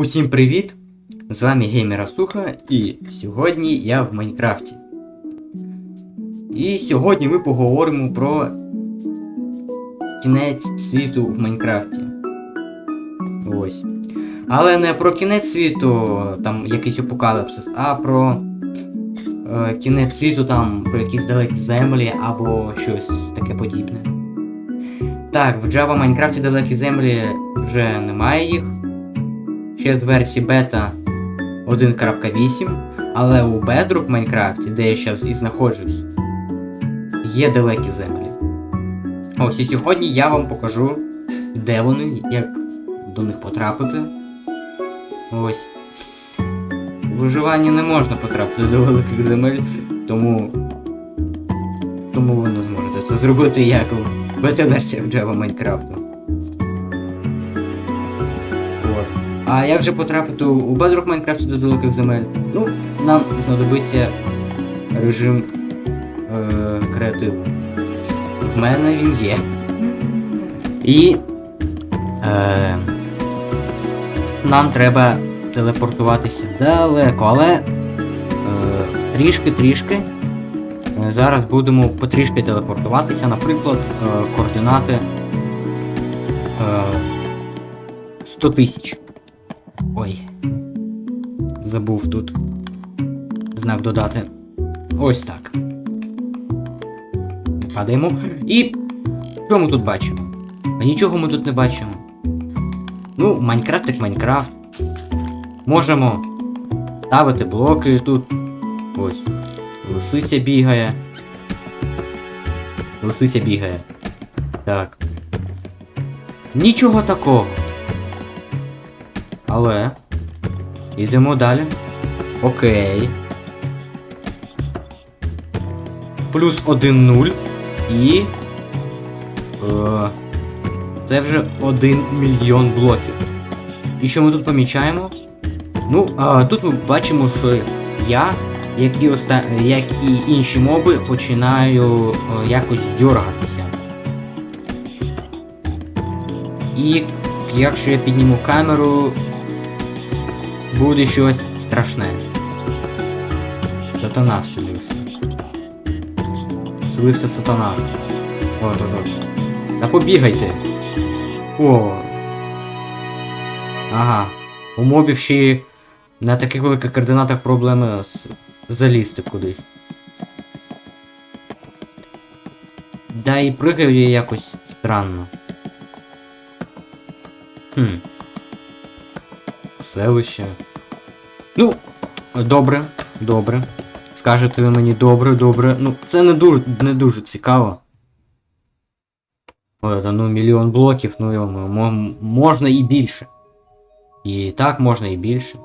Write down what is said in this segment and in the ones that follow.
Усім привіт! З вами Геймера Суха, і сьогодні я в Майнкрафті. І сьогодні ми поговоримо про кінець світу в Майнкрафті. Ось. Але не про кінець світу, там якийсь апокаліпсис, а про е, кінець світу, там про якісь далекі землі або щось таке подібне. Так, в Java Майнкрафті далекі землі вже немає їх ще з версії бета 1.8, але у Bedrock Майнкрафті, де я зараз і знаходжусь, є далекі землі. Ось і сьогодні я вам покажу, де вони, як до них потрапити. Ось. У виживанні не можна потрапити до великих земель, тому. Тому ви не зможете це зробити як у бета-версіях Java Майнкрафту. А як же потрапити у Bedrock Майнкрафті до далеких земель? Ну, нам знадобиться режим е, креативу. У мене він є. І е, нам треба телепортуватися далеко, але е, трішки-трішки. Е, Зараз будемо потрішки телепортуватися, наприклад, е, координати е, 100 тисяч. Ой. Забув тут знак додати. Ось так. Падаємо. І що ми тут бачимо? А нічого ми тут не бачимо. Ну, Майнкрафт як Майнкрафт. Можемо ставити блоки тут. Ось. Лисиця бігає. Лисиця бігає. Так. Нічого такого. Але. Йдемо далі. Окей. Плюс 1-0. І. Е, це вже 1 мільйон блоків. І що ми тут помічаємо? Ну, а, тут ми бачимо, що я, як і, оста... як і інші моби, починаю е, якось дергатися. І якщо я підніму камеру, буде щось страшне. Сатана вселився. Вселився сатана. От, от. Та побігайте. О. Ага. У мобів ще на таких великих координатах проблеми з... залізти кудись. Да і пригаю якось странно. Хм. Селище. Ну, добре, добре. Скажете ви мені добре, добре. Ну, це не дуже не дуже цікаво. Ой, ну мільйон блоків, ну йому, можна і більше. І так можна і більше.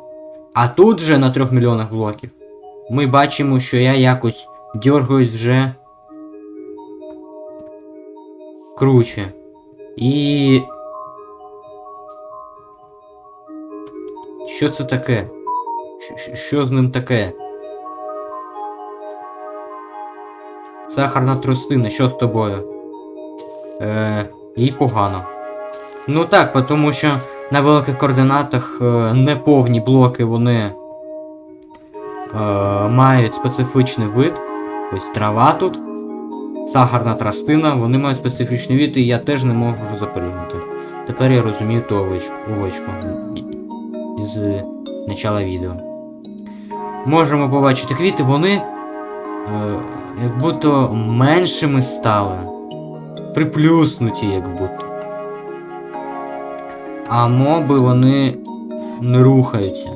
А тут же на трьох мільйонах блоків. Ми бачимо, що я якось дергаюсь вже. Круче. І. Що це таке? Що- з ним таке? Сахарна тростина, що з тобою? Е, їй погано. Ну так, тому що на великих координатах е, неповні блоки вони е, мають специфічний вид. Ось трава тут. Сахарна тростина, вони мають специфічний вид, і я теж не можу запригнути. Тепер я розумію ту овочку е, начала відео. Можемо побачити квіти, вони е, як будто меншими стали. Приплюснуті, як будто. А моби вони не рухаються.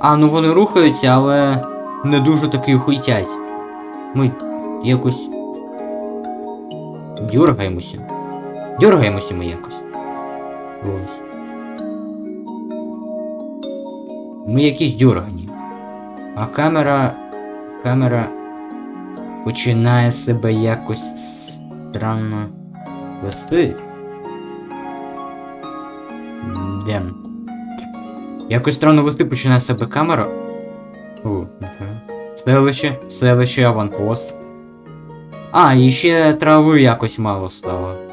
А, ну вони рухаються, але не дуже таки хуйтять. Ми якось. Дергаємося. Дергаємося ми якось. Ось. Ми якісь дюргані. А камера. Камера починає себе якось странно вести. Де? Якось странно вести починає себе камера. О. Селище, селище, аванпост. А, і ще трави якось мало стало.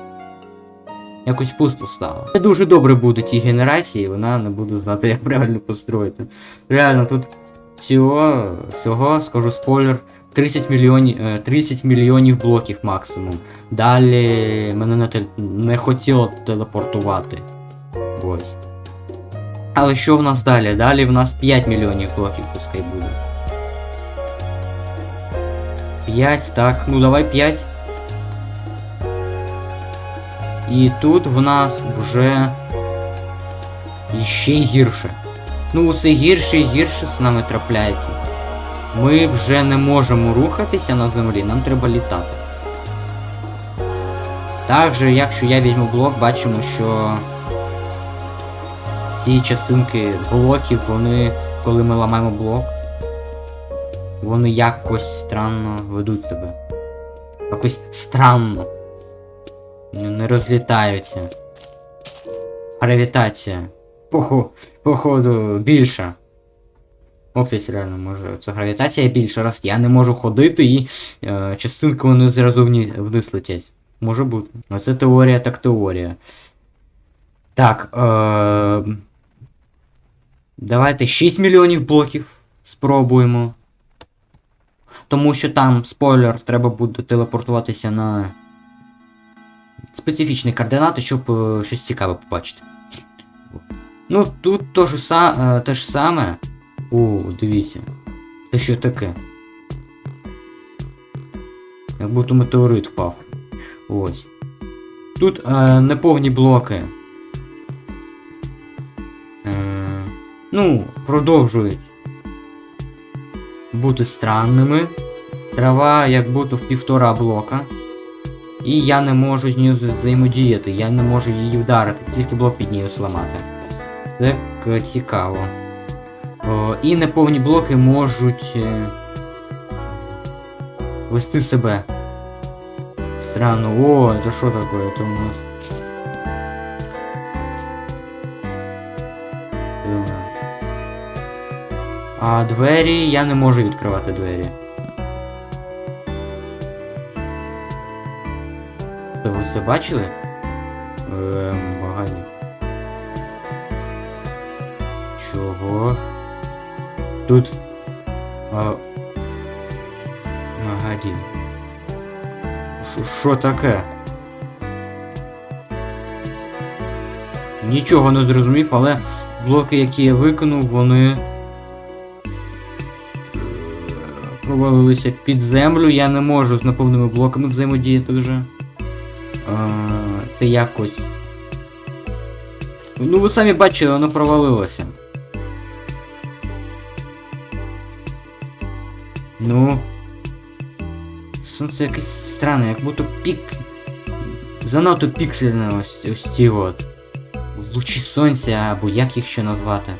Якось пусто стало. Це дуже добре буде тій генерації, вона не буде знати, як правильно построїти. Реально, тут всього, всього, скажу спойлер, 30 мільйонів, е, 30 мільйонів блоків максимум. Далі мене не, не хотіло телепортувати. Ось. Але що в нас далі? Далі в нас 5 мільйонів блоків пускай буде. 5, так, ну давай 5. І тут в нас вже ще гірше. Ну, усе гірше і гірше з нами трапляється. Ми вже не можемо рухатися на землі, нам треба літати. Також, якщо я візьму блок, бачимо, що ці частинки блоків, вони, коли ми ламаємо блок, вони якось странно ведуть себе. Якось странно. Не розлітаються. Гравітація. Похо, походу, більша. О, реально, може. Це гравітація більша, раз я не можу ходити і е, частинки вони зразу вниз, вниз летять. Може бути. Оце теорія, так теорія. Так. Е, давайте 6 мільйонів блоків спробуємо. Тому що там, спойлер, треба буде телепортуватися на специфічні координати, щоб е, щось цікаве побачити. Ну, тут то ж е, те ж саме. О, дивіться. Це що таке? Як будто метеорит впав. Ось. Тут е, неповні блоки. Е, ну, продовжують бути странними. Трава як будто в півтора блока. І я не можу з нею взаємодіяти, я не можу її вдарити, тільки блок під нею зламати. Так цікаво. О, і неповні блоки можуть е, вести себе. Странно. О, це що таке? Це у нас. А двері я не можу відкривати двері. Це ви це бачили? Ем, багані. Чого? Тут. А... Магаді. Що таке? Нічого не зрозумів, але блоки, які я викинув, вони е, провалилися під землю. Я не можу з наповненими блоками взаємодіяти вже. Це якось. Ну, ви самі бачили, воно провалилося. Ну. Сонце якесь странне, як будто пік. Занадто піксельне ось, ось ці от. Лучі сонця, або як їх ще назвати.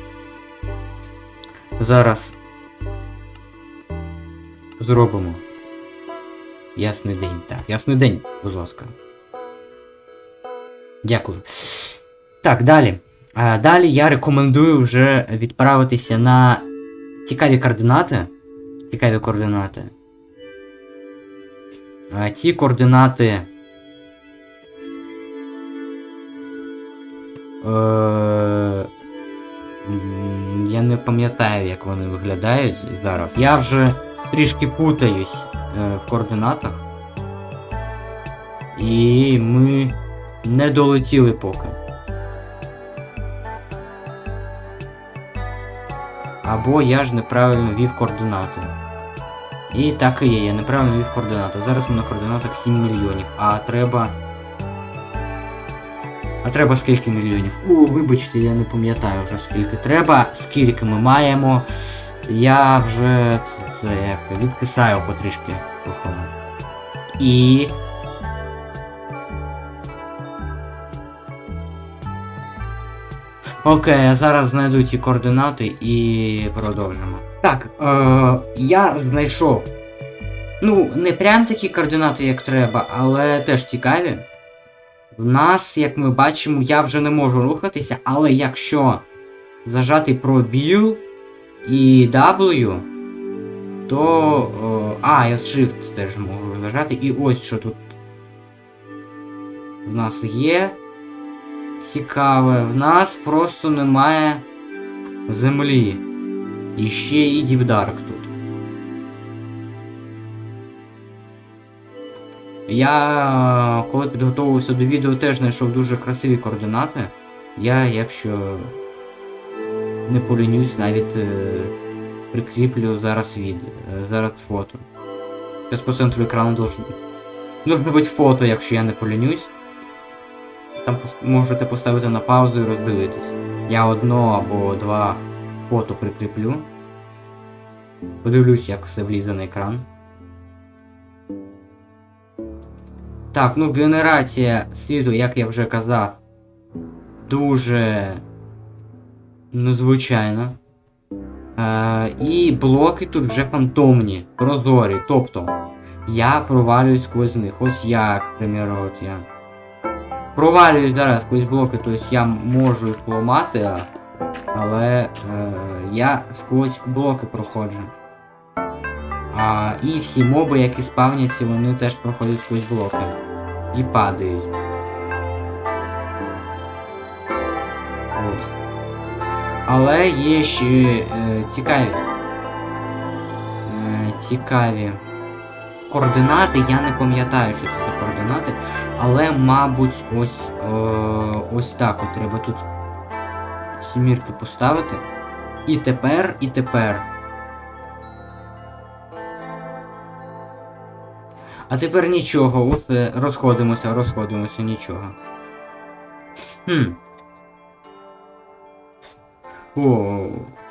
Зараз. Зробимо. Ясний день. Так, ясний день, будь ласка. Дякую. Так, далі. Далі я рекомендую вже відправитися на цікаві координати. Цікаві координати. Ці координати. Е, я не пам'ятаю, як вони виглядають зараз. Я вже трішки путаюсь е, в координатах. І ми не долетіли поки. Або я ж неправильно ввів координати. І так і є, я неправильно ввів координати. Зараз ми на координатах 7 мільйонів, а треба. А треба скільки мільйонів? О, вибачте, я не пам'ятаю вже скільки треба, скільки ми маємо. Я вже це, це як відкисаю потрішки. І. Окей, я зараз знайду ці координати і продовжимо. Так, е, я знайшов. Ну, не прям такі координати, як треба, але теж цікаві. В нас, як ми бачимо, я вже не можу рухатися, але якщо зажати пробіл і W, то. Е, а, я Shift теж можу зажати. І ось що тут в нас є. Цікаве, в нас просто немає землі. І ще і Діпдарк тут. Я коли підготовувався до відео, теж знайшов дуже красиві координати. Я, якщо не полінюсь, навіть е, прикріплю зараз від, е, зараз фото. Зараз по центру екрану должно бути фото, якщо я не полінюсь. Там можете поставити на паузу і роздивитись. Я одно або два фото прикріплю. Подивлюсь, як все влізе на екран. Так, ну генерація світу, як я вже казав, дуже незвичайна. Е, і блоки тут вже фантомні, прозорі. Тобто, я провалююсь сквозь них. Ось як, примеру, от я. Провалююсь зараз сквозь блоки, тобто я можу їх поламати, а- але е, я сквозь блоки проходжу. А, і всі моби, які спавняться, вони теж проходять сквозь блоки. І падають. Ось. Але є ще е, цікаві. Е, цікаві координати. Я не пам'ятаю, що це за координати. Але, мабуть, ось е, ось так от треба тут сімірки поставити. І тепер, і тепер. А тепер нічого, ось е, розходимося, розходимося, нічого. Хм. О,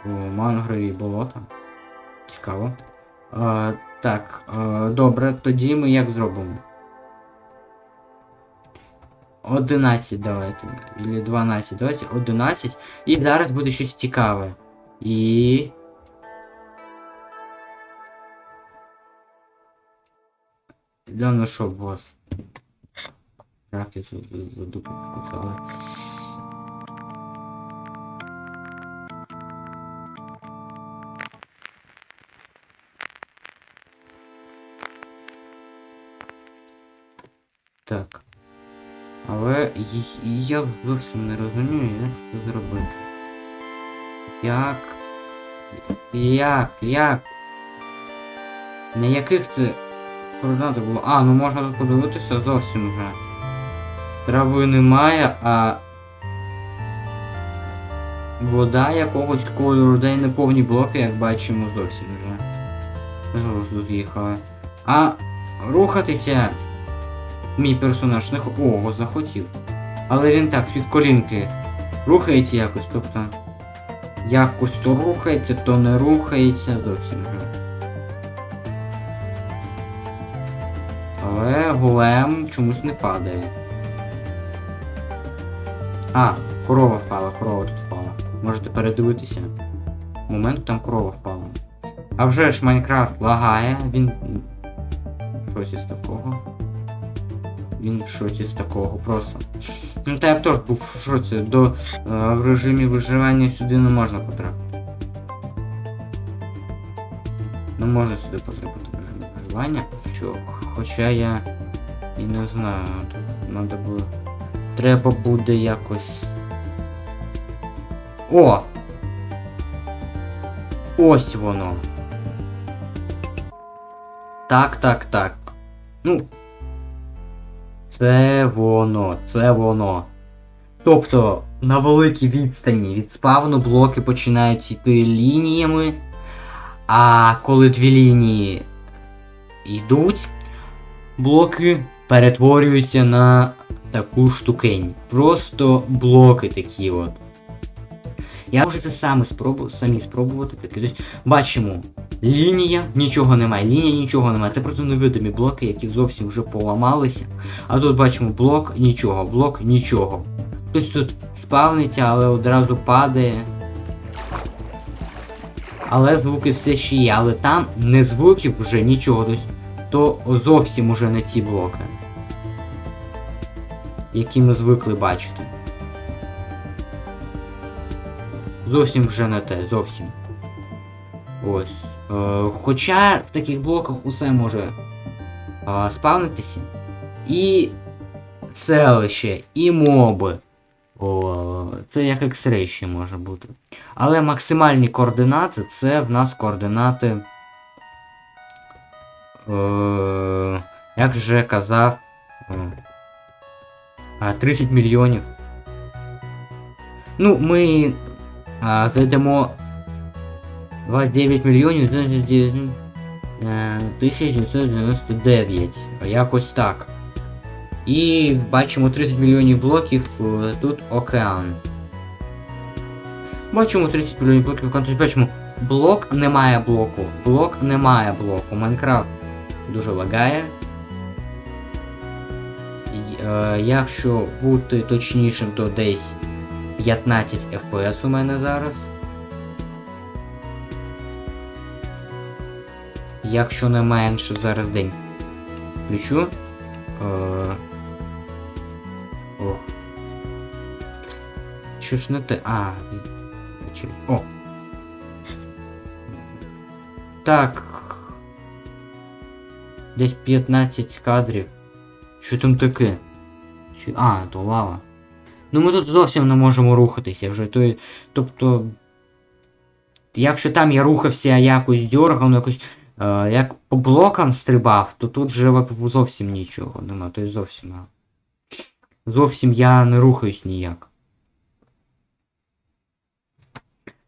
о мангрові болота. Цікаво. А, так, а, добре, тоді ми як зробимо? 11 давайте. Или 12. Давайте 11. І зараз буде щось цікаве. І. Да ну що, бос? Раки за, за, я зовсім не розумію, як це зробити. Як. Як? Як? На яких це координатах було? А, ну можна тут подивитися зовсім вже. Трави немає, а. Вода якогось кольору, де й не повні блоки, як бачимо, зовсім вже. Тут їхали. А рухатися мій персонаж не Ого, захотів. Але він так, з-під колінки рухається якось, тобто. Якось то рухається, то не рухається зовсім. Але голем чомусь не падає. А, корова впала, корова тут впала. Можете передивитися. Момент там корова впала. А вже ж Майнкрафт лагає, він. Щось із такого. Він в шоці з такого просто. Ну та я б теж був в шоці. До, е, в режимі виживання сюди не можна потрапити. Не можна сюди потрапити в режим виживання. Що, хоча я і не знаю, тут треба було. Треба буде якось. О! Ось воно. Так, так, так. Ну, це воно, це воно. Тобто на великій відстані від спавну блоки починають йти лініями, а коли дві лінії йдуть, блоки перетворюються на таку штукень. Просто блоки такі от. Я можу це саме спробу, самі спробувати. Тобто, бачимо, лінія, нічого немає, лінія нічого немає. Це просто невидимі блоки, які зовсім вже поламалися. А тут бачимо блок, нічого, блок, нічого. Хтось тут спавниться, але одразу падає. Але звуки все ще є, але там не звуків вже нічого. Тобто, то зовсім уже не ті блоки. Які ми звикли бачити. Зовсім вже не те, зовсім. Ось. Е, хоча в таких блоках усе може е, спавнитися. І селище, і моби. О, це як X-Ray ще може бути. Але максимальні координати це в нас координати. Е, як вже казав. е, 30 мільйонів. Ну, ми а, зайдемо 29 мільйонів 1999. Якось так. І бачимо 30 мільйонів блоків, е, тут океан. Бачимо 30 мільйонів блоків океан. Тобто бачимо, блок немає блоку. Блок немає блоку. Майнкрафт дуже лагає. Е, якщо бути точнішим, то десь 15 FPS у мене зараз. Якщо не менше, зараз день. Включу. Е, О. Що ж не те. А. О. Так. Десь 15 кадрів. Що там таке? А, то лава. Ну ми тут зовсім не можемо рухатися вже. То... Тобто. Якщо там я рухався якось дьоргав, якось. Е, як по блокам стрибав, то тут же зовсім нічого нема. То зовсім. Зовсім я не рухаюсь ніяк.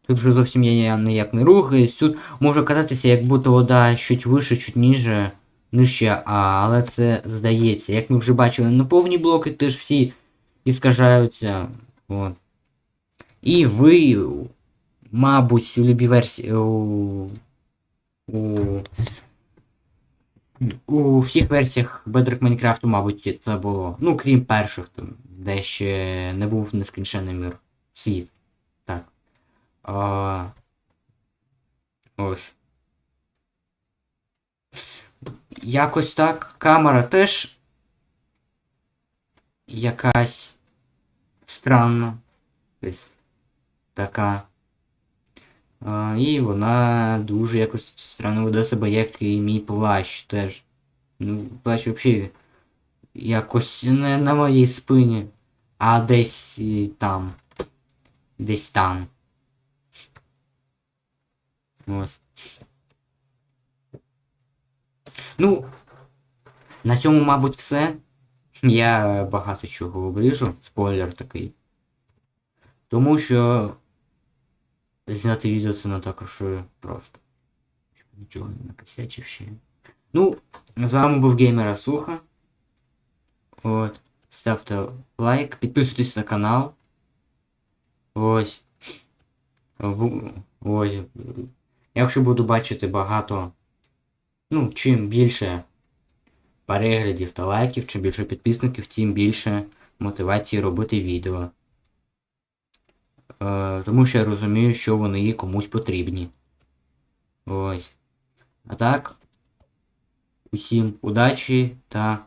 Тут же зовсім я, ніяк не рухаюсь. Тут може казатися, як будто вода чуть вище, чуть ніже, нижче, але це здається. Як ми вже бачили, на повні блоки теж всі іскажаються. От. І ви, мабуть, у любій версії. У, у, у всіх версіях Bedrock Minecraft, мабуть, це було. Ну, крім перших, там, де ще не був нескінчений мир. Світ. Так. А... Ось. Якось так. Камера теж якась странна. Ось така. А, і вона дуже якось странно веде себе, як і мій плащ теж. Ну, плащ взагалі якось не на моїй спині, а десь там. Десь там. Ось. Ну, на цьому, мабуть, все. Я багато чого обріжу, спойлер такий. Тому що зняти відео це не так уж просто. Щоб нічого не накосячив ще. Ну, з вами був Геймера Суха. От. Ставте лайк, підписуйтесь на канал. Ось. Ось. Якщо буду бачити багато. Ну, чим більше переглядів та лайків, чим більше підписників, тим більше мотивації робити відео. Е, тому що я розумію, що вони комусь потрібні. Ось. А так. Усім удачі та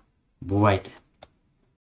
бувайте!